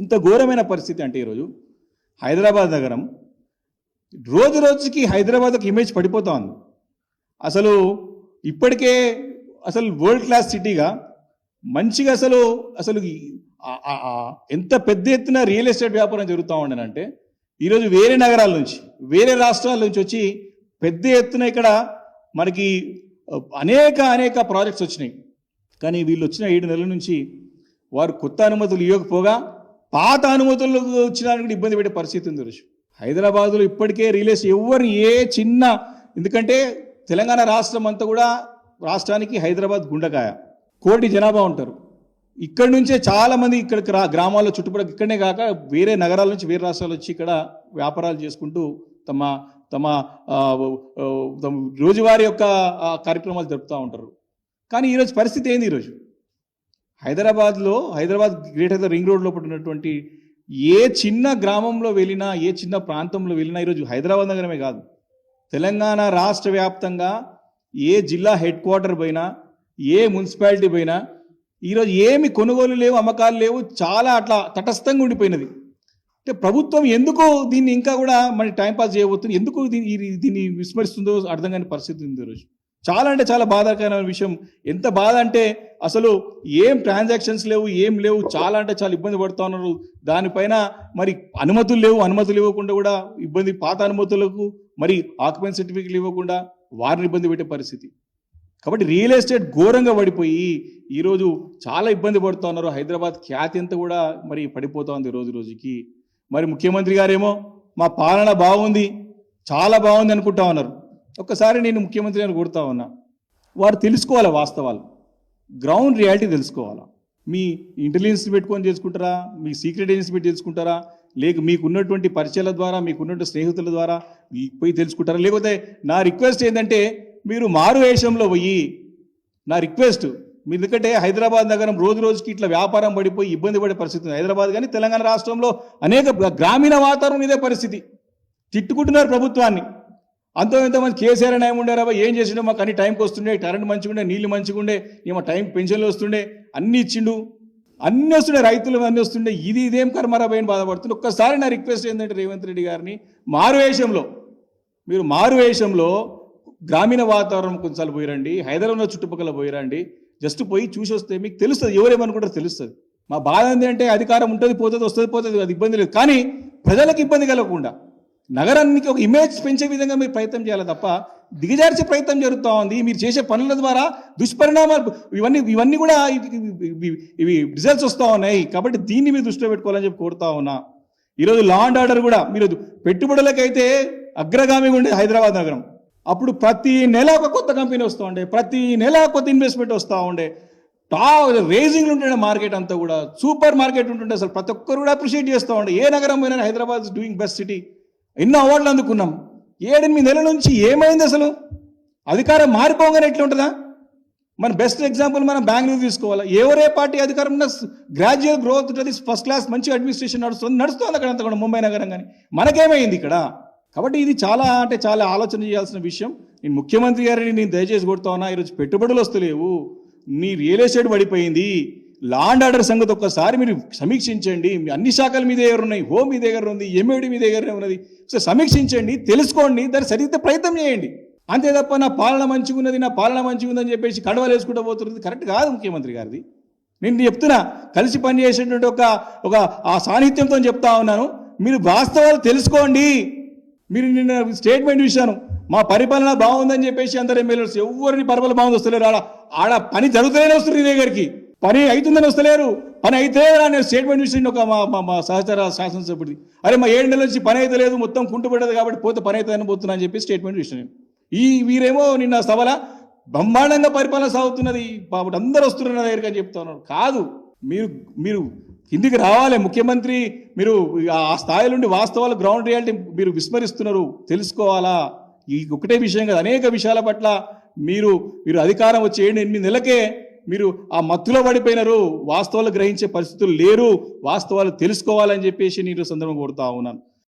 ఇంత ఘోరమైన పరిస్థితి అంటే ఈరోజు హైదరాబాద్ నగరం. రోజు రోజుకి హైదరాబాద్కి ఇమేజ్ పడిపోతా ఉంది. అసలు ఇప్పటికే అసలు వరల్డ్ క్లాస్ సిటీగా మంచిగా అసలు అసలు ఎంత పెద్ద ఎత్తున రియల్ ఎస్టేట్ వ్యాపారం జరుగుతూ ఉండనంటే ఈరోజు వేరే నగరాల నుంచి వేరే రాష్ట్రాల నుంచి వచ్చి పెద్ద ఎత్తున ఇక్కడ మనకి అనేక అనేక ప్రాజెక్ట్స్ వచ్చినాయి. కానీ వీళ్ళు వచ్చిన ఏడు నెలల నుంచి వారు కొత్త అనుమతులు ఇవ్వకపోగా పాత అనుమతులకు వచ్చినానికి ఇబ్బంది పెట్టే పరిస్థితి ఉంది రోజు హైదరాబాద్లో ఇప్పటికే రిలేస్ ఎవరు ఏ చిన్న ఎందుకంటే తెలంగాణ రాష్ట్రం అంతా కూడా రాష్ట్రానికి హైదరాబాద్ గుండకాయ. కోటి జనాభా ఉంటారు. ఇక్కడి నుంచే చాలామంది ఇక్కడికి రా గ్రామాల్లో చుట్టుపక్కల ఇక్కడనే కాక వేరే నగరాల నుంచి వేరే రాష్ట్రాలు వచ్చి ఇక్కడ వ్యాపారాలు చేసుకుంటూ తమ తమ రోజువారి రోజువారీ యొక్క కార్యక్రమాలు జరుపుతూ ఉంటారు. కానీ ఈరోజు పరిస్థితి ఏంది ఈరోజు హైదరాబాద్లో హైదరాబాద్ గ్రేటర్ రింగ్ రోడ్లో ఉన్నటువంటి ఏ చిన్న గ్రామంలో వెళ్ళినా ఏ చిన్న ప్రాంతంలో వెళ్ళినా ఈరోజు హైదరాబాద్ నగరమే కాదు. తెలంగాణ రాష్ట్ర వ్యాప్తంగా ఏ జిల్లా హెడ్ క్వార్టర్ పోయినా ఏ మున్సిపాలిటీ పోయినా ఈరోజు ఏమి కొనుగోలు లేవు అమ్మకాలు లేవు చాలా అట్లా తటస్థంగా ఉండిపోయినది. అంటే ప్రభుత్వం ఎందుకు దీన్ని ఇంకా కూడా మన టైంపాస్ చేయబోతుంది ఎందుకు దీన్ని దీన్ని విస్మరిస్తుందో అర్థం కాని పరిస్థితి ఉంది ఈరోజు. చాలా అంటే చాలా బాధాకరమైన విషయం. ఎంత బాధ అంటే అసలు ఏం ట్రాన్సాక్షన్స్ లేవు ఏం లేవు చాలా అంటే చాలా ఇబ్బంది పడుతూ ఉన్నారు. దానిపైన మరి అనుమతులు లేవు అనుమతులు ఇవ్వకుండా కూడా ఇబ్బంది పాత అనుమతులకు మరి ఆక్యుపెన్స్ సర్టిఫికెట్లు ఇవ్వకుండా వారిని ఇబ్బంది పెట్టే పరిస్థితి. కాబట్టి రియల్ ఎస్టేట్ ఘోరంగా పడిపోయి ఈరోజు చాలా ఇబ్బంది పడుతూ ఉన్నారు. హైదరాబాద్ ఖ్యాతి అంతా కూడా మరి పడిపోతూ ఉంది రోజు రోజుకి. మరి ముఖ్యమంత్రి గారేమో మా పాలన బాగుంది చాలా బాగుంది అనుకుంటా ఉన్నారు. ఒక్కసారి నేను ముఖ్యమంత్రి అని కొడుతా ఉన్నా వారు తెలుసుకోవాలి వాస్తవాలు. గ్రౌండ్ రియాలిటీ తెలుసుకోవాలా? మీ ఇంటెలిజెన్స్ పెట్టుకొని చేసుకుంటారా మీ సీక్రెట్ ఏజెన్సీ పెట్టి తెలుసుకుంటారా? లేక మీకున్నటువంటి పరిచయాల ద్వారా మీకున్నటువంటి స్నేహితుల ద్వారా పోయి తెలుసుకుంటారా? లేకపోతే నా రిక్వెస్ట్ ఏంటంటే మీరు మారు వేషంలో పోయి నా రిక్వెస్ట్ మీ ఎందుకంటే హైదరాబాద్ నగరం రోజు రోజుకి ఇట్లా వ్యాపారం పడిపోయి ఇబ్బంది పడే పరిస్థితి ఉంది. హైదరాబాద్ కానీ తెలంగాణ రాష్ట్రంలో అనేక గ్రామీణ వాతావరణం ఇదే పరిస్థితి. తిట్టుకుంటున్నారు ప్రభుత్వాన్ని. అంతో ఎంతమంది కేసీఆర్ అని ఏముండారా ఏం చేసిండో మాకు అన్ని టైంకి వస్తుండే కరెంట్ మంచిగా ఉండే నీళ్ళు మంచిగా ఉండే ఏమో టైం పెన్షన్లు వస్తుండే అన్ని ఇచ్చిండు. అన్ని వస్తుండే రైతులు అన్ని వస్తుండే. ఇది ఇదేం కర్మరా అని బాధపడుతుంది ఒక్కసారి నా రిక్వెస్ట్ ఏంటంటే రేవంత్ రెడ్డి గారిని మారు వేషంలో మీరు మారువేషంలో గ్రామీణ వాతావరణం కొంచెం పోయిరండి హైదరాబాద్ చుట్టుపక్కల పోయిరండి జస్ట్ పోయి చూసి వస్తే మీకు తెలుస్తుంది ఎవరేమనుకుంటారో తెలుస్తుంది. మా బాధ ఏంటంటే అధికారం ఉంటుంది పోతుంది వస్తుంది పోతుంది అది ఇబ్బంది లేదు. కానీ ప్రజలకు ఇబ్బంది కలగకుండా నగరానికి ఒక ఇమేజ్ పెంచే విధంగా మీరు ప్రయత్నం చేయాలి తప్ప దిగజార్చే ప్రయత్నం జరుగుతూ ఉంది. మీరు చేసే పనుల ద్వారా దుష్పరిణామాలు ఇవన్నీ ఇవన్నీ కూడా ఇవి- రిజల్ట్స్ వస్తూ ఉన్నాయి. కాబట్టి దీన్ని మీరు దృష్టిలో పెట్టుకోవాలని చెప్పి కోరుతా ఉన్నా. ఈరోజు లా అండ్ ఆర్డర్ కూడా మీరు పెట్టుబడులకైతే అగ్రగామిగా ఉండేది హైదరాబాద్ నగరం. అప్పుడు ప్రతి నెల ఒక కొత్త కంపెనీ వస్తూ ఉండే ప్రతి నెల కొత్త ఇన్వెస్ట్మెంట్ వస్తూ ఉండే. టా రేజింగ్లు ఉంటుండే మార్కెట్ అంతా కూడా. సూపర్ మార్కెట్ ఉంటుండే అసలు ప్రతి ఒక్కరు కూడా అప్రిషియేట్ చేస్తూ ఉండే. ఏ నగరం పోయినా హైదరాబాద్ డూయింగ్ బెస్ట్ సిటీ ఎన్నో అవార్డులు అందుకున్నాం. ఏడెనిమిది నెలల నుంచి ఏమైంది అసలు? అధికారం మారిపోగానే ఎట్లా ఉంటుందా మన బెస్ట్ ఎగ్జాంపుల్ మనం బెంగళూరు తీసుకోవాలి? ఎవరే పార్టీ అధికారం ఉన్న గ్రాడ్యువల్ గ్రోత్ ఉంటుంది. ఫస్ట్ క్లాస్ మంచి అడ్మినిస్ట్రేషన్ నడుస్తుంది. నడుస్తుంది అక్కడ అంతా కూడా ముంబై నగరం కానీ మనకేమైంది ఇక్కడ? కాబట్టి ఇది చాలా అంటే చాలా ఆలోచన చేయాల్సిన విషయం. నేను ముఖ్యమంత్రి గారిని నేను దయచేసి కొడుతా ఉన్నా. ఈరోజు పెట్టుబడులు వస్తలేవు. నీ రియల్ ఎస్టేట్ పడిపోయింది. లా అండ్ ఆర్డర్ సంగతి ఒక్కసారి మీరు సమీక్షించండి. అన్ని శాఖల మీ దగ్గర ఉన్నాయి హోమ్ మీ దగ్గర ఉంది ఎంఏడి మీ దగ్గర ఉన్నది. సో సమీక్షించండి తెలుసుకోండి దాన్ని సరిగ్గా ప్రయత్నం చేయండి. అంతే తప్ప నా పాలన మంచిగా ఉన్నది నా పాలన మంచిగా ఉందని చెప్పేసి కడవలు వేసుకుంటూ పోతున్నది కరెక్ట్ కాదు ముఖ్యమంత్రి గారిది. నేను చెప్తున్నా కలిసి పనిచేసేటువంటి ఒక ఒక ఆ సాహిత్యంతో చెప్తా ఉన్నాను. మీరు వాస్తవాలు తెలుసుకోండి. మీరు నిన్న స్టేట్మెంట్ చూశాను. మా పరిపాలన బాగుందని చెప్పేసి అందరు ఎమ్మెల్యేస్ ఎవరిని పరిపాలన బాగుంది వస్తలేరు. ఆడ ఆడ పని జరుగుతూనే వస్తుంది నీ దగ్గరికి. పని అవుతుందని వస్తలేరు. పని అయితే నేను స్టేట్మెంట్ చూసిండు ఒక మా మా- మా సహచర శాసనసభ్యుడి అరే మా ఏడు నెలల నుంచి పని అయితే లేదు మొత్తం కుంటుపడ్డది కాబట్టి పోతే పని అవుతుందని పోతున్నా అని చెప్పి స్టేట్మెంట్ చూసిన నేను. ఈ వీరేమో నిన్న సభల బ్రహ్మాండంగా పరిపాలన సాగుతున్నది. బాబు అందరూ వస్తున్నారు నా దగ్గరికి అని చెప్తా ఉన్నారు కాదు మీరు మీరు కిందికి రావాలి ముఖ్యమంత్రి. మీరు ఆ స్థాయి నుండి వాస్తవాలు గ్రౌండ్ రియాలిటీ మీరు విస్మరిస్తున్నారు. తెలుసుకోవాలా? ఈ ఒకటే విషయం కదా. అనేక విషయాల పట్ల మీరు మీరు అధికారం వచ్చి ఏడు ఎనిమిది నెలలకే మీరు ఆ మత్తులో పడిపోయినారు వాస్తవాలు గ్రహించే పరిస్థితులు లేరు వాస్తవాలు తెలుసుకోవాలని చెప్పేసి నేను సందర్భం కోరుతా ఉన్నాను.